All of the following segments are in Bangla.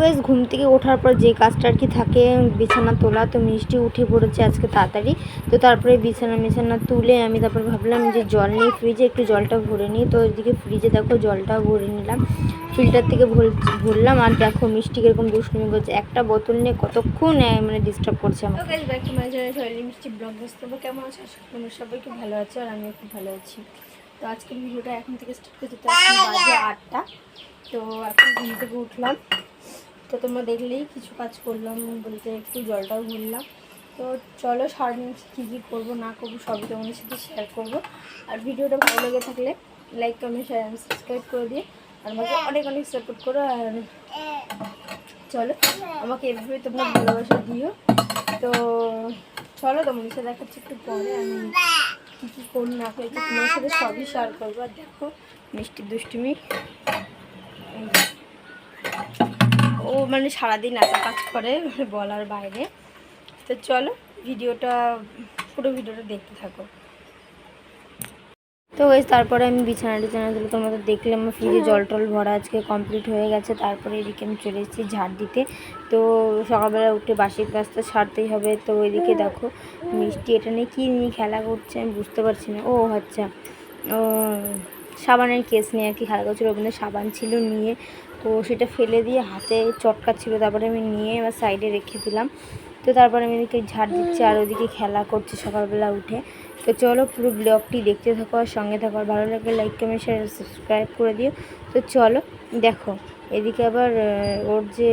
বেশ ঘুম থেকে ওঠার পর যে কাজটা আর কি থাকে, বিছানা তোলা, তো মিষ্টি উঠে পড়েছে আজকে তাড়াতাড়ি। তো তারপরে বিছানা মিছানা তুলে আমি তারপর ভাবলাম যে জল নিই ফ্রিজে একটু জলটা ভরে নিই। তো ওইদিকে ফ্রিজে দেখো জলটা ভরে নিলাম। ফিল্টার থেকে ভর ভরলাম আর দেখো মিষ্টি কীরকম দুষ্টুমি করছে। একটা বোতল নিয়ে কতক্ষণ মানে ডিস্টার্ব করছে আমার মিষ্টি ব্লগ বাস তোমরা কেমন আছে? আশা করি তোমরা সবাই খুব ভালো আছে আর আমিও খুব ভালো আছি। তো আজকের ভিডিওটা এখন থেকে স্টার্ট করতে বাজে আটটা। তো এখন ঘুম থেকে উঠলাম। তো তোমরা দেখলেই কিছু কাজ করলাম, বলতে একটু জলটাও ঘুরলাম তো চলো সারাদিন কী কী করব, না করব, সবই তোমাদের সাথে শেয়ার করব। আর ভিডিওটা ভালো লেগে থাকলে লাইক কমেন্ট শেয়ার সাবস্ক্রাইব করে দিয়ে আর আমাকে অনেক অনেক সাপোর্ট করো, আর চলো আমাকে এভাবে তোমরা ভালোবাসা দিও। তো চলো তোমাদের সাথে দেখাচ্ছি একটু পরে, আমি কী কী করি না করি তোমার সাথে সবই শেয়ার করব। আর দেখো মিষ্টি দুষ্টুমি। ও মানে সারাদিন এত কাজ করে মানে বলার বাইরে। তো চলো, ভিডিওটা, পুরো ভিডিওটা দেখতে থাকো। তো ওই তারপরে আমি বিছানা টিছানা তুলে তোমাদের দেখলে আমার ফ্রিজে জল টল ভরা আজকে কমপ্লিট হয়ে গেছে। তারপরে এদিকে আমি চলে এসেছি ঝাড় দিতে। তো সকালবেলা উঠে বাসি কাজ তো সারতেই হবে। তো ওইদিকে দেখো, মিষ্টি এটা নিয়ে কী নিয়ে খেলা করছে আমি বুঝতে পারছি না। ও আচ্ছা ও সাবানের কেস নিয়ে আর কি খেলা করছিল। ওখানে সাবান ছিল নিয়ে। তো সেটা ফেলে দিয়ে হাতে চটকা ছিল, তারপরে আমি নিয়ে এবার সাইডে রেখে দিলাম। তো তারপরে আমি এদিকে ঝাড় দিচ্ছি আর ওদিকে খেলা করছে সকালবেলা উঠে। তো চলো পুরো ব্লগটি দেখতে থাকো আর সঙ্গে থাকো। আর ভালো লাগলে লাইক কমেন্ট শেয়ার সাবস্ক্রাইব করে দিও। তো চলো, দেখো, এদিকে আবার ওর যে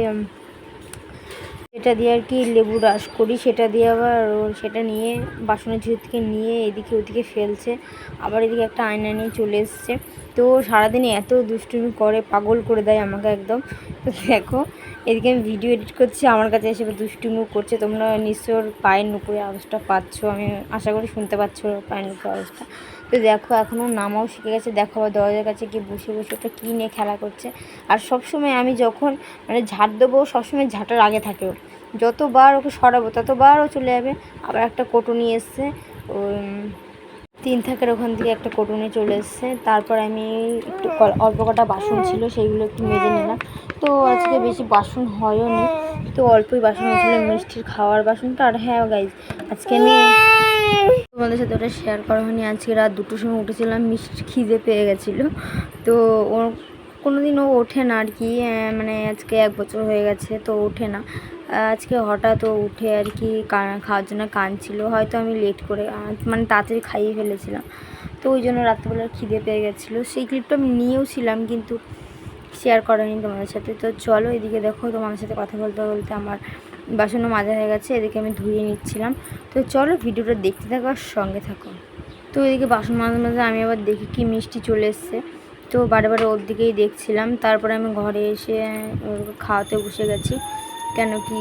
সেটা দিয়ে আর কি লেবু রস করি, সেটা দিয়ে আবার ওর সেটা নিয়ে বাসনের ঝুড়ি নিয়ে এদিকে ওদিকে ফেলছে। আবার এদিকে একটা আয়না নিয়ে চলে এসছে। তো সারাদিন এত দুষ্টুমি করে, পাগল করে দেয় আমাকে একদম। তো দেখো, এদিকে আমি ভিডিও এডিট করছি, আমার কাছে এসে এবার দুষ্টুমিও করছে। তোমরা নিশ্চয় পায়ের নুপুরে আওয়াজটা পাচ্ছ, আমি আশা করি শুনতে পাচ্ছ পায়ের নুপুরে আওয়াজটা। তো দেখো এখনও নামাও শিখে গেছে। দেখো আবার দরজার কাছে গিয়ে বসে বসে ওটা কী নিয়ে খেলা করছে। আর সবসময় আমি যখন মানে ঝাঁট দেবো সবসময় ঝাঁটার আগে থাকে ও। যতবার ওকে সরাবো, ততবার ও চলে যাবে। আবার একটা কোটো নিয়ে এসছে তিন থাকের ওখান থেকে একটা কোটো চলে এসছে। তারপর আমি একটু অল্প কটা বাসন ছিল, সেইগুলো একটু মেজে নিলাম। তো আজকে বেশি বাসন হয়ও নি। তো অল্পই বাসন হয়েছিল, মিষ্টির খাওয়ার বাসনটা। আর হ্যাঁ গাইজ আজকে আমি তোমাদের সাথে ওটা শেয়ার করা হয়নি। আজকে রাত দুটোর সময় উঠেছিলাম মিষ্টি খিদে পেয়ে গেছিল। তো ওর কোনো ও ওঠে না আর কি। মানে আজকে এক বছর হয়ে গেছে, তো ওঠে না। আজকে হঠাৎ ও উঠে আর কি খাওয়ার জন্য কাঁদছিল। হয়তো আমি লেট করে মানে তাড়াতাড়ি খাইয়ে ফেলেছিলাম। তো ওই জন্য রাত্রেবেলা খিদে পেয়ে গেছিল। সেই ক্লিপটা আমি নিয়েও ছিলাম, কিন্তু শেয়ার করেনি তোমাদের সাথে। তো চলো এদিকে দেখো, তোমাদের সাথে কথা বলতে বলতে আমার বাসনও মাজা হয়ে গেছে, এদিকে আমি ধুয়ে নিচ্ছিলাম। তো চলো ভিডিওটা দেখতে থাকো আর সঙ্গে থাকো। তো এদিকে বাসন মাঝে মাঝে আমি আবার দেখি কি মিষ্টি চলে এসছে। তো বারে বারে ওর দিকেই দেখছিলাম। তারপরে আমি ঘরে এসে খাওয়াতে বসে গেছি। কেন কি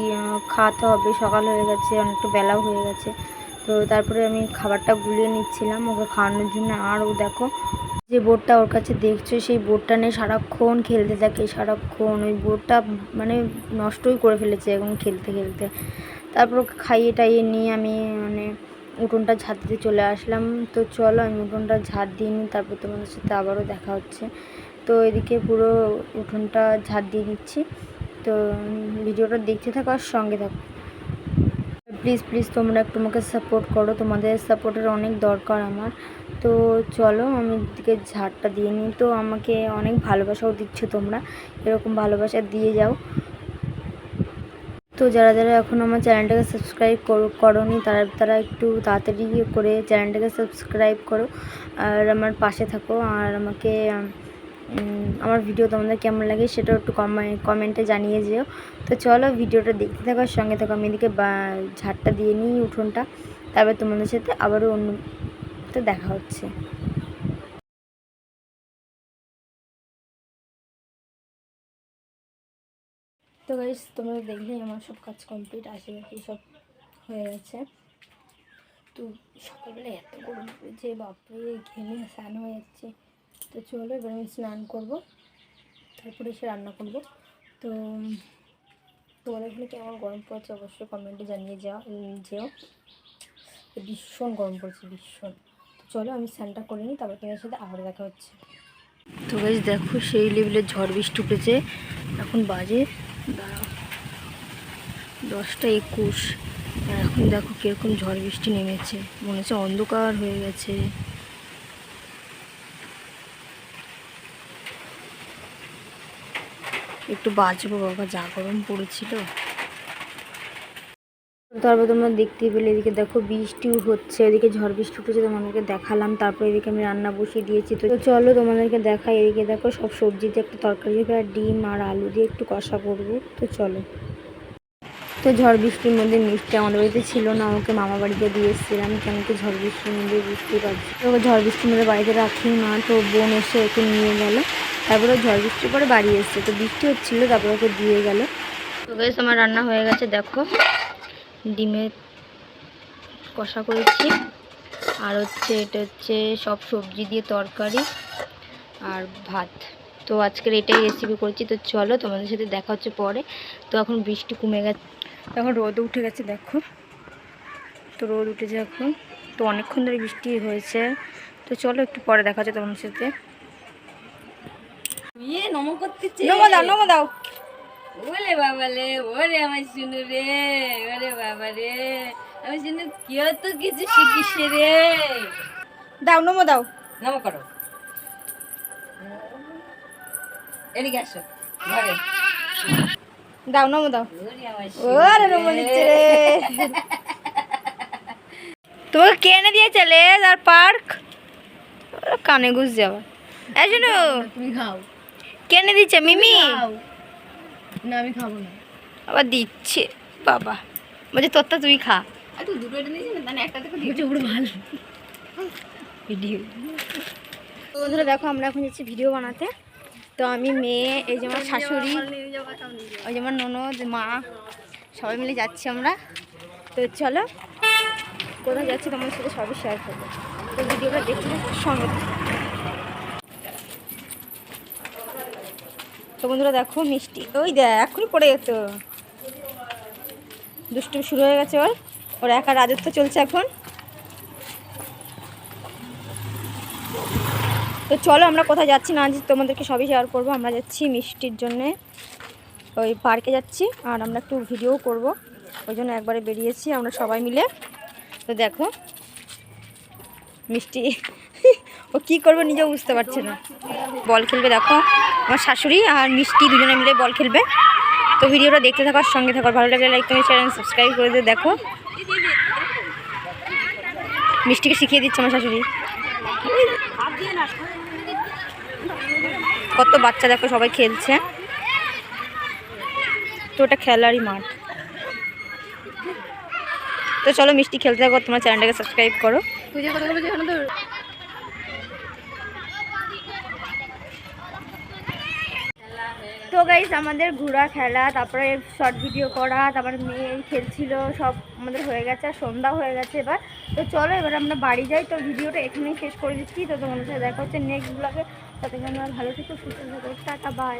খাওয়াতে হবে, সকাল হয়ে গেছে, অনেকটা বেলাও হয়ে গেছে। তো তারপরে আমি খাবারটা গুলিয়ে নিচ্ছিলাম, ওকে খাওয়ানোর জন্য। আর ও দেখো, যে বোর্ডটা ওর কাছে দেখছ, সেই বোর্ডটা নিয়ে সারাক্ষণ খেলতে থাকে, সারাক্ষণ। ওই বোর্ডটা মানে নষ্টই করে ফেলেছে এখন খেলতে খেলতে। তারপর ওকে খাইয়ে টাইয়ে নিয়ে আমি মানে উঠোনটা ঝাড় দিতে চলে আসলাম। তো চলো, আমি উঠোনটা ঝাড় দিয়ে নিই, তারপর তোমাদের সাথে আবারও দেখা হচ্ছে। তো এদিকে পুরো উঠোনটা ঝাড় দিয়ে দিচ্ছি। তো ভিডিওটা দেখতে থাকো আর সঙ্গে থাকো। প্লিজ প্লিজ তোমরা একটু আমাকে সাপোর্ট করো। তোমাদের সাপোর্টের অনেক দরকার আমার। তো চলো আমি দিকে ঝাড়টা দিয়ে নিই। তো আমাকে অনেক ভালোবাসাও দিচ্ছ তোমরা। এরকম ভালোবাসা দিয়ে যাও। তো যারা যারা এখন আমার চ্যানেলটাকে সাবস্ক্রাইব করো, করোনি, তারা তারা একটু তাড়াতাড়ি করে চ্যানেলটাকে সাবস্ক্রাইব করো। আর আমার পাশে থাকো। আর আমাকে আমার ভিডিও তোমাদের কেমন লাগে সেটাও একটু কমেন্টে জানিয়ে যেও। তো চলো ভিডিওটা দেখতে থাকো সঙ্গে থাকো, আমি এদিকে ঝাড়টা দিয়ে নিই উঠোনটা। তারপর তোমাদের সাথে আবারও অন্য দেখা হচ্ছে। তো গাইস তোমরা দেখলেই আমার সব কাজ কমপ্লিট আসে আশেপাশে সব হয়ে গেছে। তো সকালবেলা এত গরম পড়েছে, বাপরে, ঘেমে স্নান হয়ে যাচ্ছে। তো চলো, এবার আমি স্নান করব। তারপরে এসে রান্না করব। তো তোমাদের এখানে কেমন গরম পড়ছে অবশ্যই কমেন্টে জানিয়ে যাও, যেও। ভীষণ গরম পড়ছে, ভীষণ। তো চলো, আমি স্নানটা করে নিই, তারপর তোমাদের সাথে আবার দেখা হচ্ছে। তো গাইজ দেখো, সেই লেভেলের ঝড় বৃষ্টি উঠেছে। এখন বাজে দশটা একুশ। এখন দেখো, কীরকম ঝড় বৃষ্টি নেমেছে। মনে হচ্ছে অন্ধকার হয়ে গেছে। একটু বাঁচবো বাবা যা গরম পড়েছিল। তারপর তোমরা দেখতেই পেলে, এদিকে দেখো বৃষ্টিও হচ্ছে, এদিকে ঝড় বৃষ্টি উঠেছে, তোমাদেরকে দেখালাম। তারপর এদিকে আমি রান্না বসিয়ে দিয়েছি। তো চলো তোমাদেরকে দেখাই, এদিকে দেখো সব সবজিতে একটু তরকারি হবে আর ডিম আর আলু দিয়ে একটু কষা করব। তো চলো। তো ঝড় বৃষ্টির মধ্যে মিষ্টি আমাদের বাড়িতে ছিল না ওকে মামা বাড়িতে দিয়ে এসেছিলাম, কেন কি ঝড় বৃষ্টির মধ্যে বৃষ্টি পারছি তো ওকে ঝড় বৃষ্টির মধ্যে বাড়িতে রাখি না তো বোন এসে ওকে নিয়ে গেল। তারপরে ঝড় বৃষ্টির পরে বাড়ি এসছে। তো বৃষ্টি হচ্ছিল, তারপরে ওকে দিয়ে গেল। তো বেশ, আমার রান্না হয়ে গেছে, দেখো। ডিমের কষা করেছি। আর হচ্ছে, এটা হচ্ছে সব সবজি দিয়ে তরকারি আর ভাত। তো আজকের এটাই রেসিপি করেছি। তো চলো, তোমাদের সাথে দেখা হচ্ছে পরে। তো এখন বৃষ্টি কমে গেছে। এখন রোদ উঠে গেছে, দেখো। তো রোদ উঠেছে এখন। তো অনেকক্ষণ ধরে বৃষ্টি হয়েছে। তো চলো, একটু পরে দেখা হচ্ছে তোমাদের সাথে। ইয়ে নম করতেছে নমো দাও নমো দাও। বাবা রে ওরে আমার শুনু রে ওরে বাবা রে। আমি শুনু কেউ তো কিছু শিখিস রে? দাও নমো দাও। নম করো। এদিকে আসো ঘরে। দাও নমো দাও। ওরে আমার নমো নিচ্ছে রে। তোমাকে কে এনে দিয়েছে লেজ আর পার্ক? কানে ঘুষ যাওয়া এই শুনো তুমি খাও। কে এনে দিচ্ছে মিমি? না আমি খাব না। আবার দিচ্ছে বাবা। বলছে তোরটা তুই খা। আর তুই দুটো এটা নিয়েছি না একটা থেকে দিয়েছি পুরো ভালো। ভিডিও বন্ধুরা দেখো আমরা এখন যাচ্ছি ভিডিও বানাতে। তো আমি মেয়ে এই যে আমার শাশুড়ি ওই যে আমার ননদ মা সবাই মিলে যাচ্ছি আমরা। তো চলো কোথায় যাচ্ছি তোমার সাথে সবই শেয়ার করব। তো ভিডিওটা দেখতে থাকো, সঙ্গে তো বন্ধুরা দেখো মিষ্টি। ওই দেখ, এখনই পড়ে যেত দুষ্টু শুরু হয়ে গেছে ওর। ওর একা রাজত্ব চলছে এখন। তো চলো আমরা কোথায় যাচ্ছি না তোমাদেরকে সবই শেয়ার করব। আমরা যাচ্ছি মিষ্টির জন্যে ওই পার্কে যাচ্ছি, আর আমরা একটু ভিডিও করব। ওই জন্য একবারে বেরিয়েছি আমরা সবাই মিলে। তো দেখো, মিষ্টি, ও কি করবে নিজেও বুঝতে পারছে না। বল খেলবে, দেখো। আমার শাশুড়ি আর মিষ্টি দুজনে মিলে বল খেলবে। তো ভিডিওটা দেখতে থাকার সঙ্গে থাকার ভালো লাগলে লাইক তুমি চ্যানেল সাবস্ক্রাইব করে দিয়ে দেখো। মিষ্টিকে শিখিয়ে দিচ্ছে আমার শাশুড়ি। কত বাচ্চা দেখো, সবাই খেলছে। তো ওটা খেলারই মাঠ। তো চলো মিষ্টি খেলতে থাকো, তোমার চ্যানেলটাকে সাবস্ক্রাইব করো তুই কথা বলছিস এখন তো গাইজ আমাদের ঘোরা, খেলা, তারপরে শর্ট ভিডিও করা, তারপরে মেয়ে খেলছিল, সব আমাদের হয়ে গেছে, আর সন্ধ্যা হয়ে গেছে এবার। তো চলো, এবার আমরা বাড়ি যাই। তো ভিডিওটা এখানেই শেষ করে দিচ্ছি। তো তোমাদের সাথে দেখা হচ্ছে নেক্সট ব্লগে ততক্ষণ ভালো থেকে, সুস্থ থাকো। Tata bye